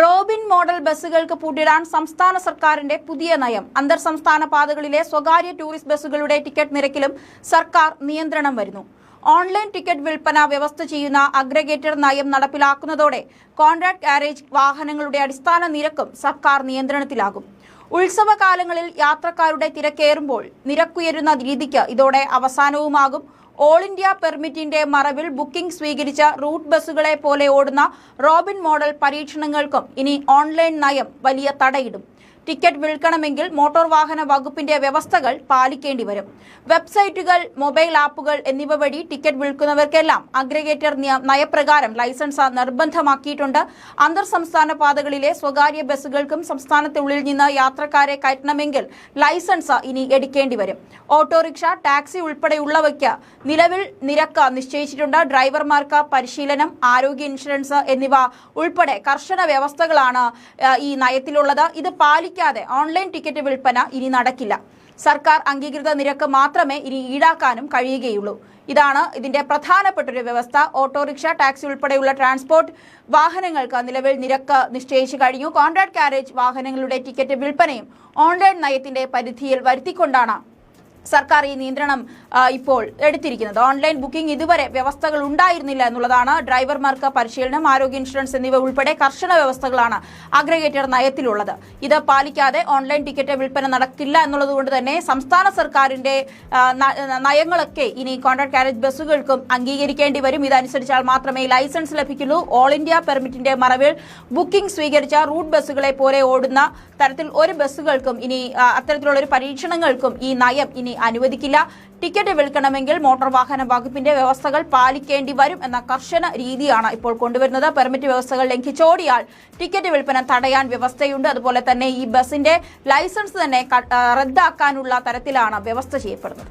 Robin model ബസ്സുകൾക്ക് പൂട്ടിടാൻ സംസ്ഥാന സർക്കാരിന്റെ പുതിയ നയം. അന്തർ സംസ്ഥാന പാതകളിലെ സ്വകാര്യ ടൂറിസ്റ്റ് ബസ്സുകളുടെ ടിക്കറ്റ് നിരക്കിലും സർക്കാർ നിയന്ത്രണം വരുന്നു. ഓൺലൈൻ ടിക്കറ്റ് വിൽപ്പന വ്യവസ്ഥ ചെയ്യുന്ന അഗ്രഗേറ്റർ നയം നടപ്പിലാക്കുന്നതോടെ കോൺട്രാക്ട് കാരേജ് വാഹനങ്ങളുടെ അടിസ്ഥാന നിരക്കും സർക്കാർ നിയന്ത്രണത്തിലാകും. ഉത്സവകാലങ്ങളിൽ യാത്രക്കാരുടെ തിരക്കേറുമ്പോൾ നിരക്കുയരുന്ന രീതിക്ക് ഇതോടെ അവസാനവുമാകും. ഓൾ ഇന്ത്യ പെർമിറ്റിന്റെ മറവിൽ ബുക്കിംഗ് സ്വീകരിച്ച റൂട്ട് ബസ്സുകളെ പോലെ ഓടുന്ന റോബിൻ മോഡൽ പരീക്ഷണങ്ങൾക്കും ഇനി ഓൺലൈൻ നയം വലിയ തടയിടും. ടിക്കറ്റ് വിൽക്കണമെങ്കിൽ മോട്ടോർ വാഹന വകുപ്പിന്റെ വ്യവസ്ഥകൾ പാലിക്കേണ്ടി വരും. വെബ്സൈറ്റുകൾ മൊബൈൽ ആപ്പുകൾ എന്നിവ വഴി ടിക്കറ്റ് വിൽക്കുന്നവർക്കെല്ലാം അഗ്രഗേറ്റർ നിയ- നയപ്രകാരം ലൈസൻസ് നിർബന്ധമാക്കിയിട്ടുണ്ട്. അന്തർ സംസ്ഥാന പാതകളിലെ സ്വകാര്യ ബസ്സുകൾക്കും സംസ്ഥാനത്തിനുള്ളിൽ നിന്ന് യാത്രക്കാരെ കയറ്റണമെങ്കിൽ ലൈസൻസ് ഇനി എടുക്കേണ്ടി വരും. ഓട്ടോറിക്ഷ ടാക്സി ഉൾപ്പെടെയുള്ളവയ്ക്ക് നിലവിൽ നിരക്ക് നിശ്ചയിച്ചിട്ടുണ്ട്. ഡ്രൈവർമാർക്ക് പരിശീലനം ആരോഗ്യ ഇൻഷുറൻസ് എന്നിവ ഉൾപ്പെടെ കർശന വ്യവസ്ഥകളാണ് ഈ നയത്തിലുള്ളത്. ഇത് പാലിക്കാതെ ഓൺലൈൻ ടിക്കറ്റ് വിൽപ്പന ഇനി നടക്കില്ല. സർക്കാർ അംഗീകൃത നിരക്ക് മാത്രമേ ഇനി ഈടാക്കാനും കഴിയുകയുള്ളൂ. ഇതാണ് ഇതിന്റെ പ്രധാനപ്പെട്ട ഒരു വ്യവസ്ഥ. ഓട്ടോറിക്ഷ ടാക്സി ഉൾപ്പെടെയുള്ള ട്രാൻസ്പോർട്ട് വാഹനങ്ങൾക്ക് നിലവിൽ നിരക്ക് നിശ്ചയിച്ചു കഴിഞ്ഞു. കോൺട്രാക്ട് കാരേജ് വാഹനങ്ങളുടെ ടിക്കറ്റ് വിൽപ്പനയും ഓൺലൈൻ നയത്തിന്റെ പരിധിയിൽ വരുത്തിക്കൊണ്ടാണ് സർക്കാർ ഈ നിയന്ത്രണം ഇപ്പോൾ എടുത്തിരിക്കുന്നത്. ഓൺലൈൻ ബുക്കിംഗ് ഇതുവരെ വ്യവസ്ഥകൾ ഉണ്ടായിരുന്നില്ല എന്നുള്ളതാണ് ഡ്രൈവർമാർക്ക് പരിശീലനം ആരോഗ്യ ഇൻഷുറൻസ് എന്നിവ ഉൾപ്പെടെ കർശന വ്യവസ്ഥകളാണ് അഗ്രഗേറ്റർ നയത്തിലുള്ളത്. ഇത് പാലിക്കാതെ ഓൺലൈൻ ടിക്കറ്റ് വിൽപ്പന നടക്കില്ല എന്നുള്ളതുകൊണ്ട് തന്നെ സംസ്ഥാന സർക്കാരിന്റെ നയങ്ങളൊക്കെ ഇനി കോൺട്രാക്ട് കാരേജ് ബസ്സുകൾക്കും അംഗീകരിക്കേണ്ടി വരും. ഇതനുസരിച്ചാൽ മാത്രമേ ലൈസൻസ് ലഭിക്കുള്ളൂ. ഓൾ ഇന്ത്യ പെർമിറ്റിന്റെ മറവിൽ ബുക്കിംഗ് സ്വീകരിച്ച റൂട്ട് ബസ്സുകളെ പോലെ ഓടുന്ന തരത്തിൽ ഒരു ബസ്സുകൾക്കും ഇനി അത്തരത്തിലുള്ള ഒരു പരീക്ഷണങ്ങൾക്കും ഈ നയം ഇനി അനുവദിക്കില്ല. ടിക്കറ്റ് വിൽക്കണമെങ്കിൽ മോട്ടോർ വാഹന വകുപ്പിന്റെ വ്യവസ്ഥകൾ പാലിക്കേണ്ടി വരും എന്ന കർശന രീതിയാണ് ഇപ്പോൾ കൊണ്ടുവരുന്നത്. പെർമിറ്റ് വ്യവസ്ഥകൾ ലംഘിച്ചോടിയാൽ ടിക്കറ്റ് വിൽപ്പന തടയാൻ വ്യവസ്ഥയുണ്ട്. അതുപോലെ തന്നെ ഈ ബസിന്റെ ലൈസൻസ് തന്നെ റദ്ദാക്കാനുള്ള തരത്തിലാണ് വ്യവസ്ഥ ചെയ്യപ്പെടുന്നത്.